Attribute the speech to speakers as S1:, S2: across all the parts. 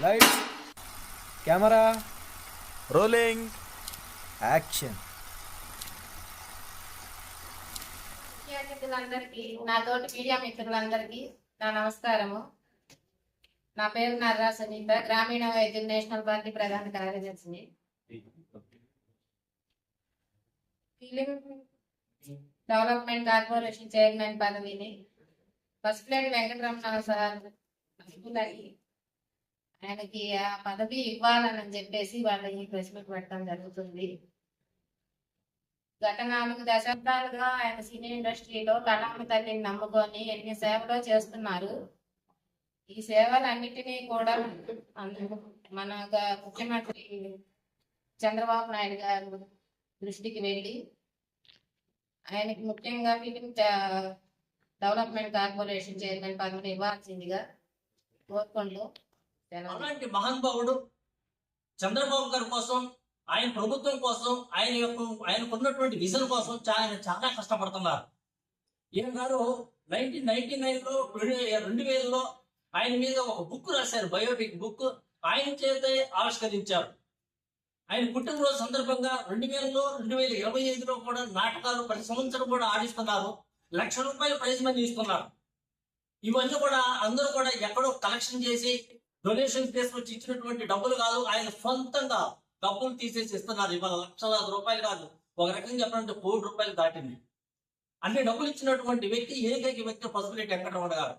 S1: Lights camera
S2: rolling.
S1: Action.
S3: మిత్రులందరికీ నా తోటి మీడియా మిత్రులందరికీ నా నమస్కారము. నా పేరు నర్రా సునీత గ్రామీణ వైద్యులు నేషనల్ పార్టీ ప్రధాన కార్యదర్శిని. ఫిలిం డెవలప్మెంట్ కార్పొరేషన్ చైర్మన్ పదవిని ఫస్ట్ ప్లేట్ వెంకటరమణ సార్ ఆయనకి ఆ పదవి ఇవ్వాలని చెప్పేసి వాళ్ళ ఈ ప్రెస్ మీట్ పెట్టడం జరుగుతుంది. గత నాలుగు దశాబ్దాలుగా ఆయన సినీ ఇండస్ట్రీలో కళామ తల్లిని నమ్ముకొని ఎన్ని సేవలు చేస్తున్నారు? ఈ సేవలన్నిటినీ కూడా మన ముఖ్యమంత్రి చంద్రబాబు నాయుడు గారు దృష్టికి వెళ్ళి ఆయనకి ముఖ్యంగా ఫిలిం చ- డెవలప్మెంట్ కార్పొరేషన్ చైర్మన్ పదవిని ఇవ్వాల్సిందిగా కోరుకుంటూ
S4: అలాంటి మహానుభావుడు చంద్రబాబు గారి కోసం ఆయన ప్రభుత్వం కోసం ఆయన యొక్క ఆయనకున్నటువంటి విజన్ కోసం చాలా ఆయన చాలా కష్టపడుతున్నారు. ఈయన గారు నైన్టీన్ నైన్టీ నైన్లో రెండు వేలలో ఆయన మీద ఒక బుక్ రాశారు బయోపిక్ బుక్. ఆయన చేతే ఆవిష్కరించారు. ఆయన పుట్టినరోజు సందర్భంగా రెండు వేలలో రెండు వేల ఇరవై ఐదులో కూడా నాటకాలు ప్రతి సంవత్సరం కూడా ఆడిస్తున్నారు. లక్ష రూపాయలు ప్రైజ్ మనీ ఇస్తున్నారు. ఇవన్నీ కూడా అందరూ కూడా ఎక్కడో కలెక్షన్ చేసి డొనేషన్ తీసుకొచ్చి ఇచ్చినటువంటి డబ్బులు కాదు ఆయన సొంతంగా డబ్బులు తీసేసి ఇస్తున్నారు ఇవాళ లక్షలాది రూపాయలు కాదు ఒక రకంగా చెప్పాలంటే కోటి రూపాయలు దాటింది. అన్ని డబ్బులు ఇచ్చినటువంటి వ్యక్తి ఏకైక వ్యక్తి పసుపులేటి వెంకటరమణ గారు.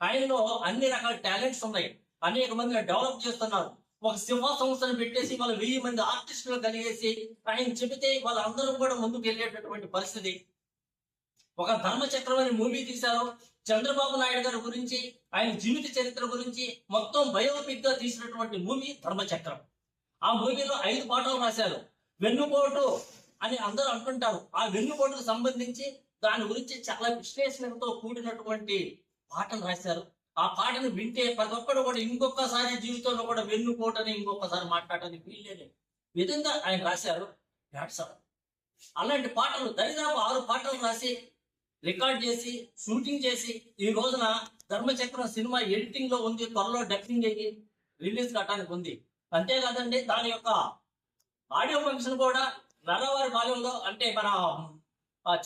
S4: ఆయనలో అన్ని రకాల టాలెంట్స్ ఉన్నాయి. అనేక మంది డెవలప్ చేస్తున్నారు. ఒక సింహ సంస్థను పెట్టేసి వాళ్ళ వెయ్యి మంది ఆర్టిస్టులు కలిగేసి ఆయన చెబితే వాళ్ళందరూ కూడా ముందుకు వెళ్ళేటటువంటి పరిస్థితి. ఒక ధర్మచక్రం అనే మూవీ తీశారు. చంద్రబాబు నాయుడు గారి గురించి ఆయన జీవిత చరిత్ర గురించి మొత్తం బయోపిక్గా తీసినటువంటి మూవీ ధర్మచక్రం ఆ మూవీలో ఐదు పాటలు రాశారు. వెన్నుపోటు అని అందరూ అంటుంటారు. ఆ వెన్నుపోటుకు సంబంధించి దాని గురించి చాలా విశ్లేషణతో కూడినటువంటి పాటలు రాశారు. ఆ పాటను వింటే ప్రతి ఒక్కడు కూడా ఇంకొకసారి జీవితంలో కూడా వెన్నుపోటని ఇంకొకసారి మాట్లాడడానికి వీల్లేని విధంగా ఆయన రాశారు. అలాంటి పాటలు దరిదాపు ఆరు పాటలు రాసి రికార్డ్ చేసి షూటింగ్ చేసి ఈ రోజున ధర్మచక్రం సినిమా ఎడిటింగ్లో ఉంది త్వరలో డబ్బింగ్ అయ్యి రిలీజ్ కావడానికి ఉంది. అంతేకాదండి దాని యొక్క ఆడియో ఫంక్షన్ కూడా నల్లవారి బాల్యంలో అంటే మన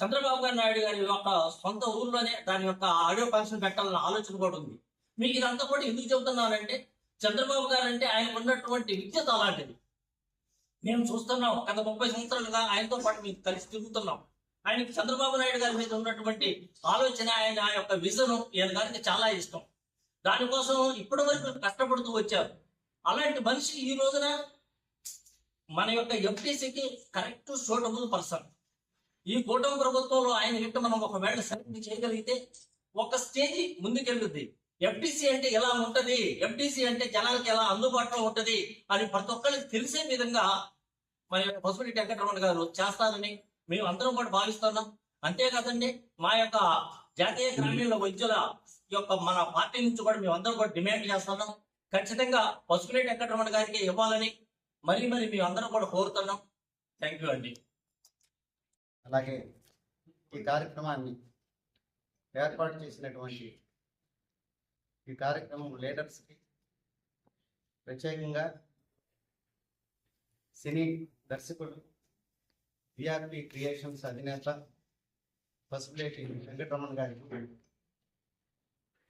S4: చంద్రబాబు గారి నాయుడు గారి యొక్క సొంత ఊర్లోనే దాని యొక్క ఆడియో ఫంక్షన్ పెట్టాలన్న ఆలోచన కూడా ఉంది. మీకు ఇదంతా కూడా ఎందుకు చెబుతున్నానంటే చంద్రబాబు గారు అంటే ఆయనకు ఉన్నటువంటి విద్యత అలాంటిది. మేము చూస్తున్నాం గత ముప్పై సంవత్సరాలుగా ఆయనతో పాటు మేము కలిసి తిరుగుతున్నాం. ఆయనకి చంద్రబాబు నాయుడు గారి మీద ఉన్నటువంటి ఆలోచన ఆయన యొక్క విజన్ ఈయన గారికి చాలా ఇష్టం. దానికోసం ఇప్పటి వరకు కష్టపడుతూ వచ్చారు. అలాంటి మనిషి ఈ రోజున మన యొక్క ఎంపీసీకి కరెక్ట్ సూటబుల్ పర్సన్ ఈ కూటమి ప్రభుత్వంలో ఆయన గిట్ట మనం ఒకవేళ సెలెక్ట్ చేయగలిగితే ఒక స్టేజ్ ముందుకెళ్ళుద్ది. ఎఫ్టీసీ అంటే ఎలా ఉంటది? ఎఫ్టీసీ అంటే జనాలకి ఎలా అందుబాటులో ఉంటది? అని ప్రతి ఒక్కరికి తెలిసే విధంగా మన యొక్క పసుపుటి వెంకటరమణ గారు చేస్తారని మేము అందరం కూడా భావిస్తున్నాం. అంతేకాదండి మా యొక్క జాతీయ గ్రామీణ వైద్యుల యొక్క మన పార్టీ నుంచి కూడా మేము అందరం కూడా డిమాండ్ చేస్తున్నాం. ఖచ్చితంగా పసుపులేటి వెంకటరమణ గారికి ఇవ్వాలని మరీ మరి మేము అందరం కూడా కోరుతున్నాం. థ్యాంక్ యూ అండి.
S5: అలాగే ఈ కార్యక్రమాన్ని ఏర్పాటు చేసినటువంటి ఈ కార్యక్రమం లీడర్స్కి ప్రత్యేకంగా సినీ దర్శకుడు విఆర్పి క్రియేషన్స్ అధినేత పసుపులేటి వెంకటరమణ గారికి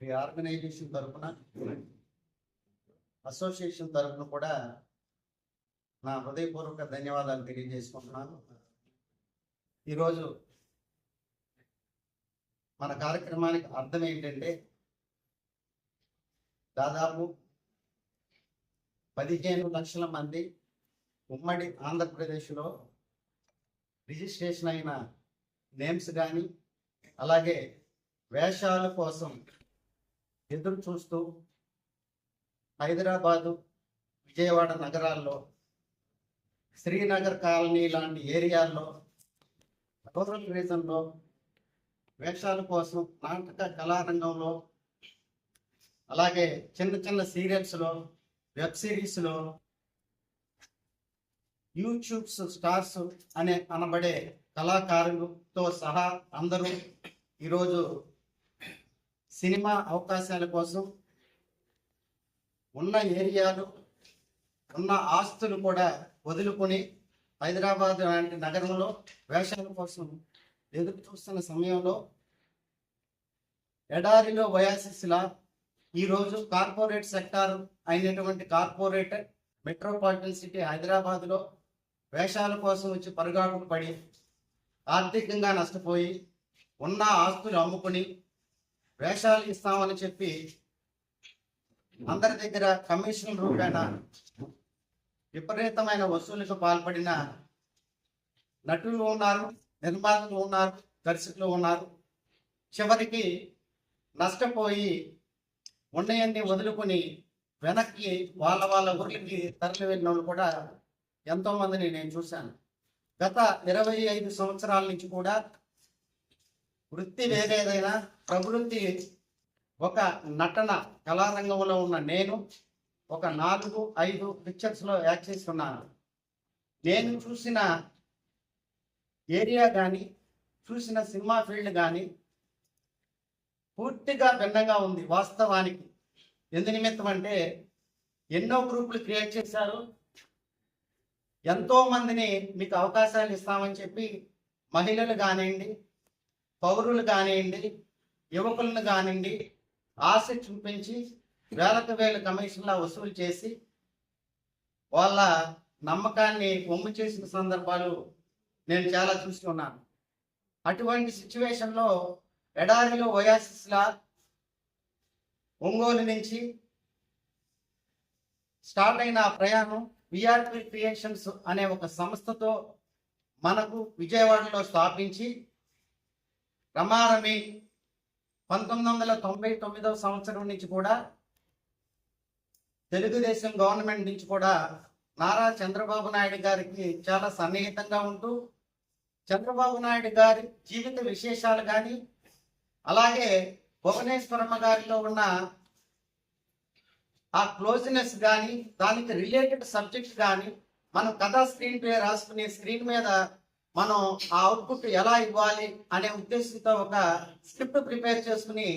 S5: ఈ ఆర్గనైజేషన్ తరఫున అసోసియేషన్ తరఫున కూడా నా హృదయపూర్వక ధన్యవాదాలు తెలియజేసుకుంటున్నాను. ఈరోజు మన కార్యక్రమానికి అర్థం ఏంటంటే దాదాపు పదిహేను లక్షల మంది ఉమ్మడి ఆంధ్రప్రదేశ్లో రిజిస్ట్రేషన్ అయిన నేమ్స్ కానీ అలాగే వేషాల కోసం ఎదురు చూస్తూ హైదరాబాదు విజయవాడ నగరాల్లో శ్రీనగర్ కాలనీ లాంటి ఏరియాల్లో రూరల్ రీజన్లో వేషాల కోసం నాటక కళారంగంలో అలాగే చిన్న చిన్న సీరియల్స్లో వెబ్ సిరీస్లో యూట్యూబ్స్ స్టార్స్ అనే అనబడే కళాకారులతో సహా అందరూ ఈరోజు సినిమా అవకాశాల కోసం ఉన్న ఏరియాలు ఉన్న ఆస్తులు కూడా వదులుకొని హైదరాబాద్ లాంటి నగరంలో వేషాల కోసం ఎదురు చూస్తున్న సమయంలో ఎడారిలో వయాసిస్లా ఈరోజు కార్పొరేట్ సెక్టార్ అయినటువంటి కార్పొరేట్ మెట్రోపాలిటన్ సిటీ హైదరాబాద్లో వేషాల కోసం వచ్చి పరుగాడుకు పడి ఆర్థికంగా నష్టపోయి ఉన్న ఆస్తులు అమ్ముకుని వేషాలు ఇస్తామని చెప్పి అందరి దగ్గర కమిషన్ రూపేణ విపరీతమైన వసూలకు పాల్పడిన నటులు ఉన్నారు నిర్మాతలు ఉన్నారు దర్శకులు ఉన్నారు. చివరికి నష్టపోయి ఉన్నాయన్ని వదులుకొని వెనక్కి వాళ్ళ వాళ్ళ ఊర్లకి తరలి వెళ్ళిన వాళ్ళు కూడా ఎంతోమందిని నేను చూశాను. గత ఇరవై ఐదు సంవత్సరాల నుంచి కూడా వృత్తి వేరేదైనా ప్రవృత్తి ఒక నటన కళారంగంలో ఉన్న నేను ఒక నాలుగు ఐదు పిక్చర్స్లో యాక్ట్ చేస్తున్నాను. నేను చూసిన ఏరియా కానీ చూసిన సినిమా ఫీల్డ్ కానీ పూర్తిగా భిన్నంగా ఉంది వాస్తవానికి. ఎందు నిమిత్తం అంటే ఎన్నో గ్రూపులు క్రియేట్ చేశారు. ఎంతో మందిని మీకు అవకాశాలు ఇస్తామని చెప్పి మహిళలు కానివ్వండి పౌరులు కానివ్వండి యువకులను కానివ్వండి ఆశ చూపించి వేలకు వేల కమిషన్ల వసూలు చేసి వాళ్ళ నమ్మకాన్ని ఒమ్ము చేసిన సందర్భాలు నేను చాలా చూసి ఉన్నాను. అటువంటి సిచ్యువేషన్లో ఎడారిలో ఒయాసిస్లా ఒంగోలు నుంచి స్టార్ట్ అయిన ప్రయాణం విఆర్పి క్రియేషన్స్ అనే ఒక సంస్థతో మనకు విజయవాడలో స్థాపించి రమారమి పంతొమ్మిది వందల తొంభై తొమ్మిదవ సంవత్సరం నుంచి కూడా తెలుగుదేశం గవర్నమెంట్ నుంచి కూడా నారా చంద్రబాబు నాయుడు గారికి చాలా సన్నిహితంగా ఉంటూ చంద్రబాబు నాయుడు గారి జీవిత విశేషాలు కానీ అలాగే భువనేశ్వరమ్మ గారిలో ఉన్న ఆ క్లోజ్నెస్ కానీ దానికి రిలేటెడ్ సబ్జెక్ట్స్ కానీ మనం కథా స్క్రీన్ ప్లే రాసుకునే స్క్రీన్ మీద మనం ఆ అవుట్పుట్ ఎలా ఇవ్వాలి అనే ఉద్దేశంతో ఒక స్క్రిప్ట్ ప్రిపేర్ చేసుకుని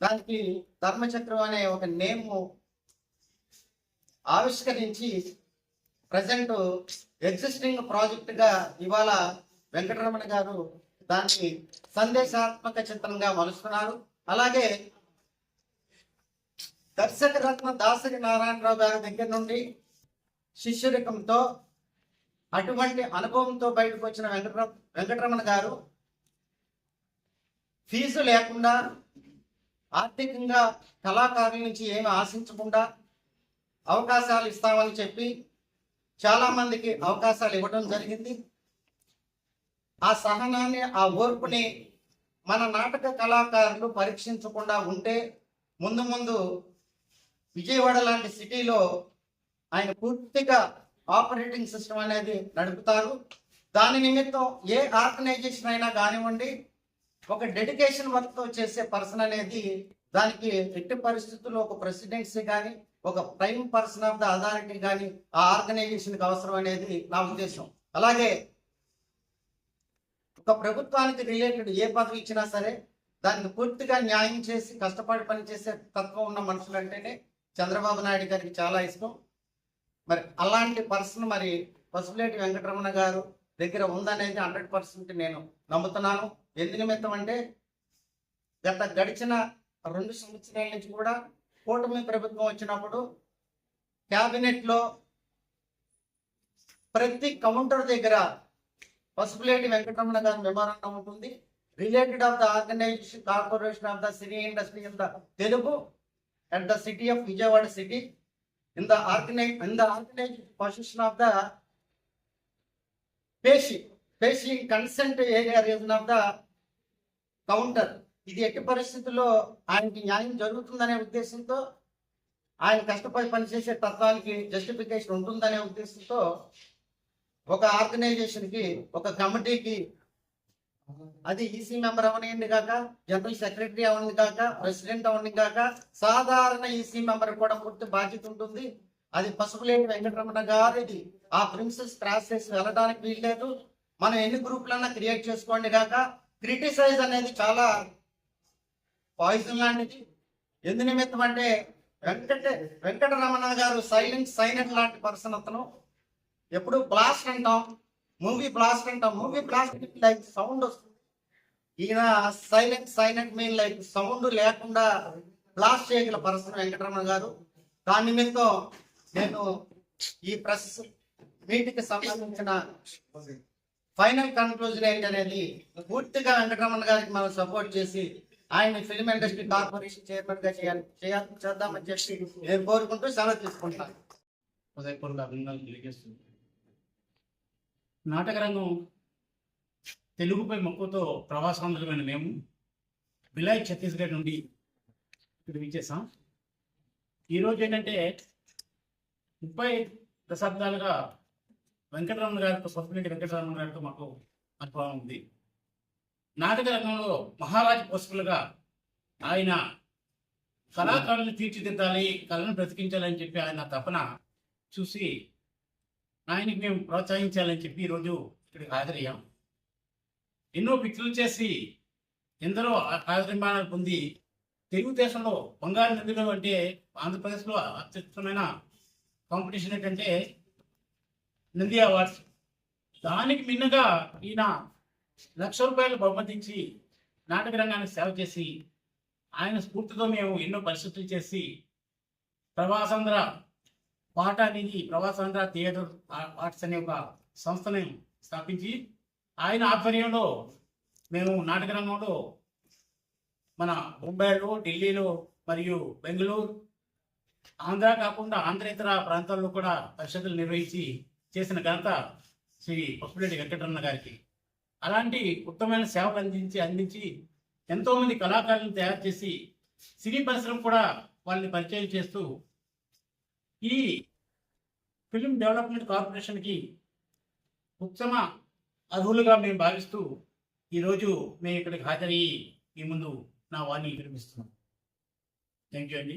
S5: దానికి ధర్మచక్రం అనే ఒక నేమ్ ఆవిష్కరించి ప్రజెంట్ ఎగ్జిస్టింగ్ ప్రాజెక్ట్గా ఇవాళ వెంకటరమణ గారు దాన్ని సందేశాత్మక చిత్రంగా మలుస్తున్నారు. అలాగే దర్శక రత్న దాసరి నారాయణరావు గారి దగ్గర నుండి శిష్యరికంతో అటువంటి అనుభవంతో బయటకు వచ్చిన వెంకటర వెంకటరమణ గారు ఫీజు లేకుండా ఆర్థికంగా కళాకారుల నుంచి ఏమి ఆశించకుండా అవకాశాలు ఇస్తామని చెప్పి చాలా మందికి అవకాశాలు ఇవ్వడం జరిగింది. ఆ సహనాన్ని ఆ ఓర్పుని మన నాటక కళాకారులు పరీక్షించకుండా ఉంటే ముందు ముందు విజయవాడ లాంటి సిటీలో ఆయన పూర్తిగా ఆపరేటింగ్ సిస్టమ్ అనేది నడుపుతారు. దాని నిమిత్తం ఏ ఆర్గనైజేషన్ అయినా కానివ్వండి ఒక డెడికేషన్ వర్క్తో చేసే పర్సన్ అనేది దానికి ఎట్టి పరిస్థితుల్లో ఒక ప్రెసిడెన్సీ కానీ ఒక prime person of the authority కానీ ఆ ఆర్గనైజేషన్కి అవసరం అనేది నా ఉద్దేశం. అలాగే ఒక ప్రభుత్వానికి రిలేటెడ్ ఏ పదవి ఇచ్చినా సరే దానికి పూర్తిగా న్యాయం చేసి కష్టపడి పనిచేసే తత్వం ఉన్న మనుషులు అంటేనే చంద్రబాబు నాయుడు గారికి చాలా ఇష్టం. మరి అలాంటి పర్సన్ మరి పసుపులేటి వెంకటరమణ గారు దగ్గర ఉందనేది హండ్రెడ్ పర్సెంట్ నేను నమ్ముతున్నాను. ఎందు నిమిత్తం అంటే గత గడిచిన రెండు సంవత్సరాల నుంచి కూడా కూటమి ప్రభుత్వం వచ్చినప్పుడు క్యాబినెట్లో ప్రతి కౌంటర్ దగ్గర పసుపులేటి వెంకటరమణ గారి మెమోరాండం ఉంటుంది. Related of the organization corporation of the cine industry in the Telugu at the city of Vijayawada city in the organize in the organized position of the పేషి పేషి consent area reason of the counter ఇది ఎట్టి పరిస్థితుల్లో ఆయనకి న్యాయం జరుగుతుందనే ఉద్దేశంతో ఆయన కష్టపడి పనిచేసే తత్వానికి జస్టిఫికేషన్ ఉంటుందనే ఉద్దేశంతో ఒక ఆర్గనైజేషన్కి ఒక కమిటీకి అది ఈసీ మెంబర్ అవనియండి కాక జనరల్ సెక్రటరీ అవ్వండి కాక ప్రెసిడెంట్ అవ్వండి కాక సాధారణ ఈసీ మెంబర్ కూడా పూర్తి బాధ్యత ఉంటుంది. అది పసుపులేటి వెంకటరమణ గారిది. ఆ ప్రిన్సెస్ క్రాస్ చేసి వెళ్ళడానికి వీల్లేదు. మనం ఎన్ని గ్రూపులన్నా క్రియేట్ చేసుకోండి కాక క్రిటిసైజ్ అనేది చాలా పాయిజన్ లాంటిది. ఎందు నిమిత్తం అంటే వెంకట వెంకటరమణ గారు సైలెంట్ సైలెంట్ లాంటి పర్సన్ అతను. ఎప్పుడు బ్లాస్ట్ అంటాం. మూవీ బ్లాస్ట్ అంట మూవీ బ్లాస్ట్ లైక్ సౌండ్ వస్తుంది. ఈయన silent silent mean like sound లేకుండా బ్లాస్ట్ చేయగల పర్సన్ వెంకటరమణ గారు. దాని నిమిత్తం నేను ఈ ప్రెస్ మీటింగ్ సంబంధించిన ఫైనల్ కన్క్లూజన్ ఏంటనేది పూర్తిగా వెంకటరమణ గారికి మనం సపోర్ట్ చేసి ఆయన ఫిల్మ్ ఇండస్ట్రీ కార్పొరేషన్ చైర్మన్గా చేయాలి చేయాలి చేద్దామని చెప్పి నేను కోరుకుంటూ సెలవు తీసుకుంటాను
S6: హృదయపూర్వక అభినందనలు నాటకరంగం తెలుగుపై మక్కువతో ప్రవాసాంధ్రమైన మేము బిలాయ్ ఛత్తీస్గఢ్ నుండి ఇక్కడ విచ్చేసాం. ఈరోజు ఏంటంటే ముప్పై దశాబ్దాలుగా వెంకటరమణ గారితో సొసైటీ వెంకటరమణ గారితో మాకు అనుభవం ఉంది. నాటక రంగంలో మహారాజ్ పోషకులుగా ఆయన కళాకారులను తీర్చిదిద్దాలి కళను బ్రతికించాలని చెప్పి ఆయన తపన చూసి ఆయనకి మేము ప్రోత్సహించాలని చెప్పి ఈరోజు ఇక్కడికి హాజరయ్యాం. ఎన్నో పిక్చర్లు చేసి ఎందరో కార్యక్రమాలు పొంది తెలుగుదేశంలో బంగారు నదిలో అంటే ఆంధ్రప్రదేశ్లో అత్యుత్తమైన కాంపిటీషన్ ఏంటంటే నంది అవార్డ్స్ దానికి మిన్నగా ఈయన లక్ష రూపాయలు బహుమతించి నాటక రంగానికి సేవ చేసి ఆయన స్ఫూర్తితో మేము ఎన్నో పరిస్థితులు చేసి ప్రవాసాంధ్ర పాట అనేది ప్రవాసాంధ్ర థియేటర్ ఆర్ట్స్ అనే ఒక సంస్థని స్థాపించి ఆయన ఆధ్వర్యంలో మేము నాటక రంగంలో మన ముంబైలో ఢిల్లీలో మరియు బెంగళూరు ఆంధ్ర కాకుండా ఆంధ్రేతర ప్రాంతాల్లో కూడా పరిషత్తులు నిర్వహించి చేసిన ఘనత శ్రీ పసుపురెడ్డి వెంకటరమణ గారికి. అలాంటి ఉత్తమమైన సేవలు అందించి అందించి ఎంతోమంది కళాకారులను తయారు చేసి సినీ పరిశ్రమ కూడా వాళ్ళని పరిచయం చేస్తూ ఈ ఫిలిం డెవలప్మెంట్ కార్పొరేషన్కి ఉత్తమ అర్హులుగా మేము భావిస్తూ ఈరోజు మేము ఇక్కడికి హాజరయ్యి మీ ముందు నా వాణి విరమిస్తున్నాం. థ్యాంక్ యూ అండి.